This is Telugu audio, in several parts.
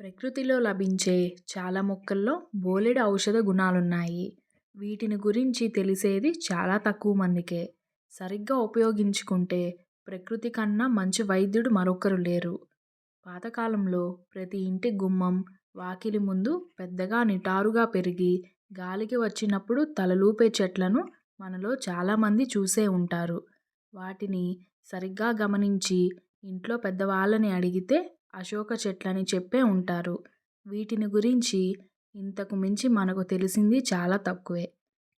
ప్రకృతిలో లభించే చాలా మొక్కల్లో బోలెడు ఔషధ గుణాలున్నాయి. వీటిని గురించి తెలిసేది చాలా తక్కువ మందికే. సరిగ్గా ఉపయోగించుకుంటే ప్రకృతి కన్నా మంచి వైద్యుడు మరొకరు లేరు. పాతకాలంలో ప్రతి ఇంటి గుమ్మం వాకిలి ముందు పెద్దగా నిటారుగా పెరిగి గాలికి వచ్చినప్పుడు తలలూపే చెట్లను మనలో చాలామంది చూసే ఉంటారు. వాటిని సరిగ్గా గమనించి ఇంట్లో పెద్దవాళ్ళని అడిగితే అశోక చెట్లని చెప్పే ఉంటారు. వీటిని గురించి ఇంతకు మించి మనకు తెలిసింది చాలా తక్కువే.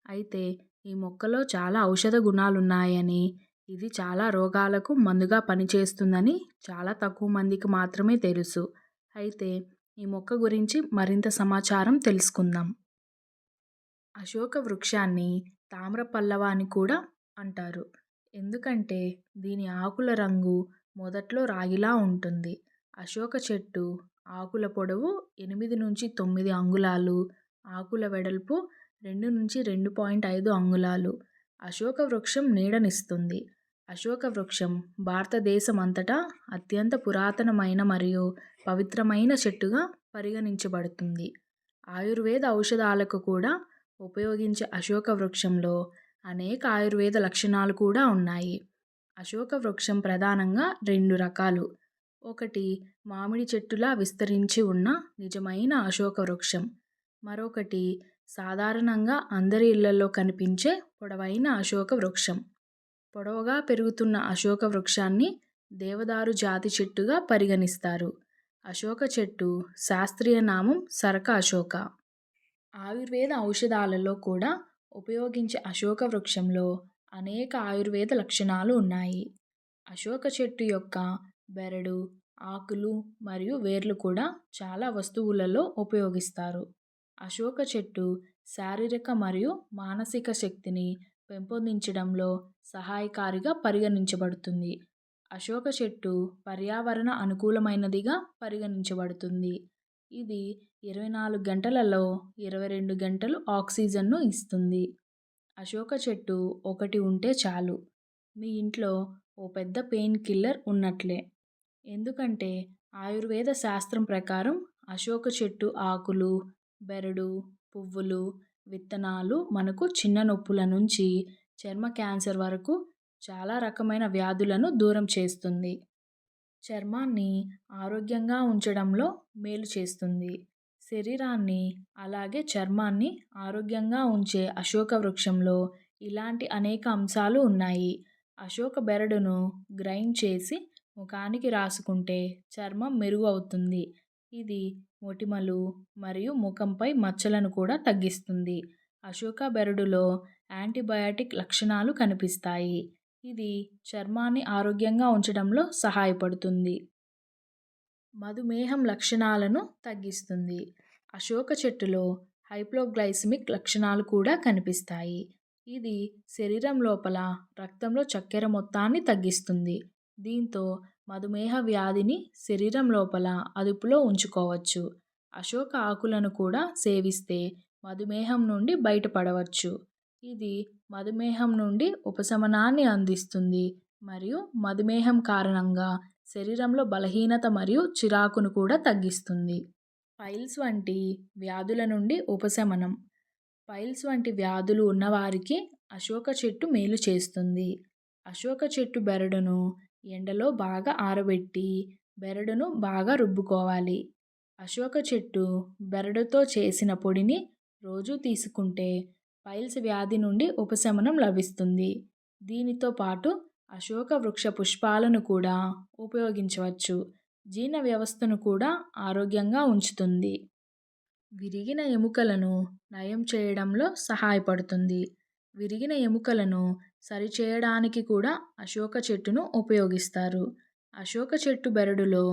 అయితే ఈ మొక్కలో చాలా ఔషధ గుణాలున్నాయని ఇది చాలా రోగాలకు మందుగా పనిచేస్తుందని చాలా తక్కువ మందికి మాత్రమే తెలుసు. అయితే ఈ మొక్క గురించి మరింత సమాచారం తెలుసుకుందాం. అశోక వృక్షాన్ని తామ్ర పల్లవ అని కూడా అంటారు. ఎందుకంటే దీని ఆకుల రంగు మొదట్లో రాగిలా ఉంటుంది. అశోక చెట్టు ఆకుల పొడవు ఎనిమిది నుంచి తొమ్మిది అంగుళాలు ఆకుల వెడల్పు రెండు నుంచి రెండు పాయింట్ ఐదు అంగుళాలు. అశోక వృక్షం నీడనిస్తుంది. అశోక వృక్షం భారతదేశం అంతటా అత్యంత పురాతనమైన మరియు పవిత్రమైన చెట్టుగా పరిగణించబడుతుంది. ఆయుర్వేద ఔషధాలకు కూడా ఉపయోగించే అశోక వృక్షంలో అనేక ఆయుర్వేద లక్షణాలు కూడా ఉన్నాయి. అశోక వృక్షం ప్రధానంగా రెండు రకాలు. ఒకటి మామిడి చెట్టులా విస్తరించి ఉన్న నిజమైన అశోక వృక్షం మరొకటి సాధారణంగా అందరి ఇళ్ళలో కనిపించే పొడవైన అశోక వృక్షం పొడవుగా పెరుగుతున్న అశోక వృక్షాన్ని దేవదారు జాతి చెట్టుగా పరిగణిస్తారు. అశోక చెట్టు శాస్త్రీయ నామం సరక అశోక. ఆయుర్వేద ఔషధాలలో కూడా ఉపయోగించే అశోక వృక్షంలో అనేక ఆయుర్వేద లక్షణాలు ఉన్నాయి. అశోక చెట్టు యొక్క బెరడు ఆకులు మరియు వేర్లు కూడా చాలా వస్తువులలో ఉపయోగిస్తారు. అశోక చెట్టు శారీరక మరియు మానసిక శక్తిని పెంపొందించడంలో సహాయకారిగా పరిగణించబడుతుంది. అశోక చెట్టు పర్యావరణ అనుకూలమైనదిగా పరిగణించబడుతుంది. ఇది ఇరవై నాలుగు గంటలలో ఇరవై రెండు గంటలు ఆక్సిజన్ను ఇస్తుంది. అశోక చెట్టు ఒకటి ఉంటే చాలు. మీ ఇంట్లో ఓ పెద్ద పెయిన్ కిల్లర్ ఉన్నట్లే. ఎందుకంటే ఆయుర్వేద శాస్త్రం ప్రకారం అశోక చెట్టు ఆకులు బెరడు పువ్వులు విత్తనాలు మనకు చిన్న నొప్పుల నుంచి చర్మ క్యాన్సర్ వరకు చాలా రకమైన వ్యాధులను దూరం చేస్తుంది. చర్మాన్ని ఆరోగ్యంగా ఉంచడంలో మేలు చేస్తుంది. శరీరాన్ని అలాగే చర్మాన్ని ఆరోగ్యంగా ఉంచే అశోక వృక్షంలో ఇలాంటి అనేక అంశాలు ఉన్నాయి. అశోక బెరడును గ్రైండ్ చేసి ముఖానికి రాసుకుంటే చర్మం మెరుగు అవుతుంది ఇది మొటిమలు మరియు ముఖంపై మచ్చలను కూడా తగ్గిస్తుంది. అశోక బెరడులో యాంటీబయాటిక్ లక్షణాలు కనిపిస్తాయి. ఇది చర్మాన్ని ఆరోగ్యంగా ఉంచడంలో సహాయపడుతుంది. మధుమేహం లక్షణాలను తగ్గిస్తుంది. అశోక చెట్టులో హైప్లోగ్లైసిమిక్ లక్షణాలు కూడా కనిపిస్తాయి. ఇది శరీరం లోపల రక్తంలో చక్కెర మొత్తాన్ని తగ్గిస్తుంది. దీంతో మధుమేహ వ్యాధిని శరీరం లోపల అదుపులో ఉంచుకోవచ్చు. అశోక ఆకులను కూడా సేవిస్తే మధుమేహం నుండి బయటపడవచ్చు. ఇది మధుమేహం నుండి ఉపశమనాన్ని అందిస్తుంది మరియు మధుమేహం కారణంగా శరీరంలో బలహీనత మరియు చిరాకును కూడా తగ్గిస్తుంది. పైల్స్ వంటి వ్యాధుల నుండి ఉపశమనం. పైల్స్ వంటి వ్యాధులు ఉన్నవారికి అశోక చెట్టు మేలు చేస్తుంది. అశోక చెట్టు బెరడును ఎండలో బాగా ఆరబెట్టి బెరడును బాగా రుబ్బుకోవాలి. అశోక చెట్టు బెరడుతో చేసిన పొడిని రోజు తీసుకుంటే పైల్స్ వ్యాధి నుండి ఉపశమనం లభిస్తుంది. దీనితో పాటు అశోక వృక్ష పుష్పాలను కూడా ఉపయోగించవచ్చు. జీర్ణ వ్యవస్థను కూడా ఆరోగ్యంగా ఉంచుతుంది. విరిగిన ఎముకలను నయం చేయడంలో సహాయపడుతుంది. విరిగిన ఎముకలను సరిచేయడానికి కూడా అశోక చెట్టును ఉపయోగిస్తారు. అశోక చెట్టు బెరడులో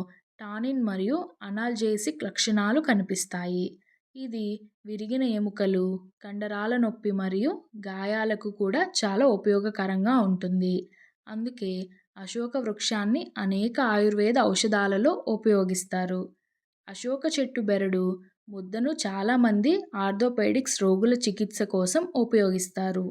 టానిన్ మరియు అనాల్జేసిక్ లక్షణాలు కనిపిస్తాయి. ఇది విరిగిన ఎముకలు కండరాల నొప్పి మరియు గాయాలకు కూడా చాలా ఉపయోగకరంగా ఉంటుంది. అందుకే అశోక వృక్షాన్ని అనేక ఆయుర్వేద ఔషధాలలో ఉపయోగిస్తారు. అశోక చెట్టు బెరడు ముద్దను చాలామంది ఆర్థోపెడిక్స్ రోగుల చికిత్స కోసం ఉపయోగిస్తారు.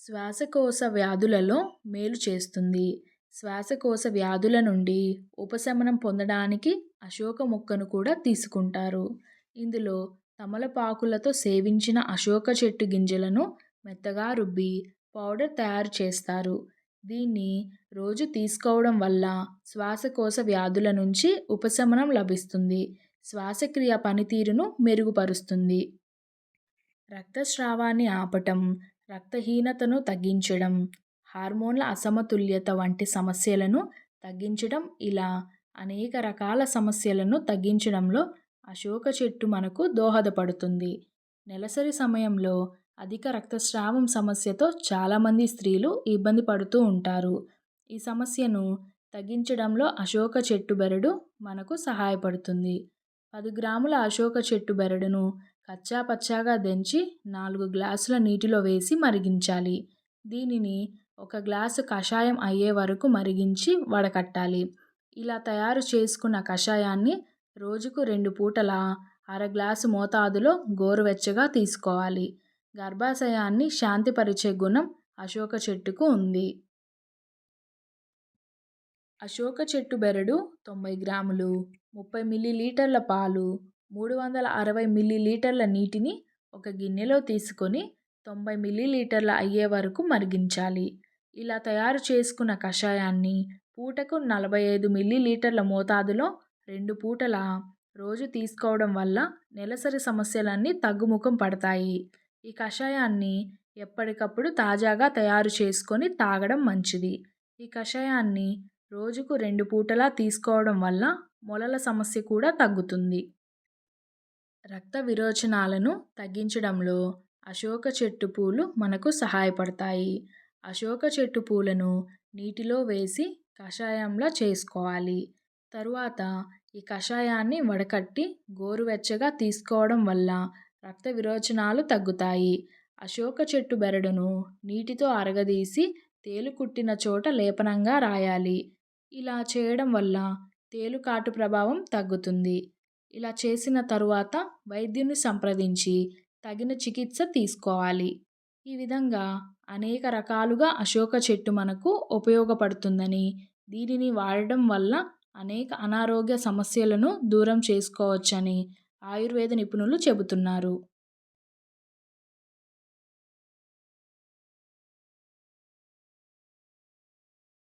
శ్వాసకోశ వ్యాధులలో మేలు చేస్తుంది. శ్వాసకోశ వ్యాధుల నుండి ఉపశమనం పొందడానికి అశోక మొక్కను కూడా తీసుకుంటారు. ఇందులో తమలపాకులతో సేవించిన అశోక చెట్టు గింజలను మెత్తగా రుబ్బి పౌడర్ తయారు చేస్తారు. దీన్ని రోజు తీసుకోవడం వల్ల శ్వాసకోశ వ్యాధుల నుంచి ఉపశమనం లభిస్తుంది. శ్వాసక్రియ పనితీరును మెరుగుపరుస్తుంది. రక్తస్రావాన్ని ఆపటం రక్తహీనతను తగ్గించడం హార్మోన్ల అసమతుల్యత వంటి సమస్యలను తగ్గించడం ఇలా అనేక రకాల సమస్యలను తగ్గించడంలో అశోక చెట్టు మనకు దోహదపడుతుంది. నెలసరి సమయంలో అధిక రక్తస్రావం సమస్యతో చాలామంది స్త్రీలు ఇబ్బంది పడుతూ ఉంటారు. ఈ సమస్యను తగ్గించడంలో అశోక చెట్టు బెరడు మనకు సహాయపడుతుంది. పది గ్రాముల అశోక చెట్టు బెరడును కచ్చా పచ్చాగా దంచి నాలుగు గ్లాసుల నీటిలో వేసి మరిగించాలి. దీనిని ఒక గ్లాసు కషాయం అయ్యే వరకు మరిగించి వడకట్టాలి. ఇలా తయారు చేసుకున్న కషాయాన్ని రోజుకు రెండు పూటల అర గ్లాసు మోతాదులో గోరువెచ్చగా తీసుకోవాలి. గర్భాశయాన్ని శాంతిపరిచే గుణం అశోక చెట్టుకు ఉంది. అశోక చెట్టు బెరడు తొంభై గ్రాములు ముప్పై మిల్లీలీటర్ల పాలు మూడు వందల అరవై మిల్లీలీటర్ల నీటిని ఒక గిన్నెలో తీసుకొని తొంభై మిల్లీలీటర్ల అయ్యే వరకు మరిగించాలి. ఇలా తయారు చేసుకున్న కషాయాన్ని పూటకు నలభై ఐదు మిల్లీలీటర్ల మోతాదులో రెండు పూటల రోజు తీసుకోవడం వల్ల నెలసరి సమస్యలన్నీ తగ్గుముఖం పడతాయి. ఈ కషాయాన్ని ఎప్పటికప్పుడు తాజాగా తయారు చేసుకొని తాగడం మంచిది. ఈ కషాయాన్ని రోజుకు రెండు పూటలా తీసుకోవడం వల్ల మొలల సమస్య కూడా తగ్గుతుంది. రక్త విరోచనాలను తగ్గించడంలో అశోక చెట్టు పూలు మనకు సహాయపడతాయి. అశోక చెట్టు పూలను నీటిలో వేసి కషాయంలా చేసుకోవాలి. తరువాత ఈ కషాయాన్ని వడకట్టి గోరువెచ్చగా తీసుకోవడం వల్ల రక్త విరోచనాలు తగ్గుతాయి. అశోక చెట్టు బెరడును నీటితో అరగదీసి తేలు కుట్టిన చోట లేపనంగా రాయాలి. ఇలా చేయడం వల్ల తేలుకాటు ప్రభావం తగ్గుతుంది. ఇలా చేసిన తరువాత వైద్యుని సంప్రదించి తగిన చికిత్స తీసుకోవాలి. ఈ విధంగా అనేక రకాలుగా అశోక చెట్టు మనకు ఉపయోగపడుతుందని దీనిని వాడడం వల్ల అనేక అనారోగ్య సమస్యలను దూరం చేసుకోవచ్చని ఆయుర్వేద నిపుణులు చెబుతున్నారు.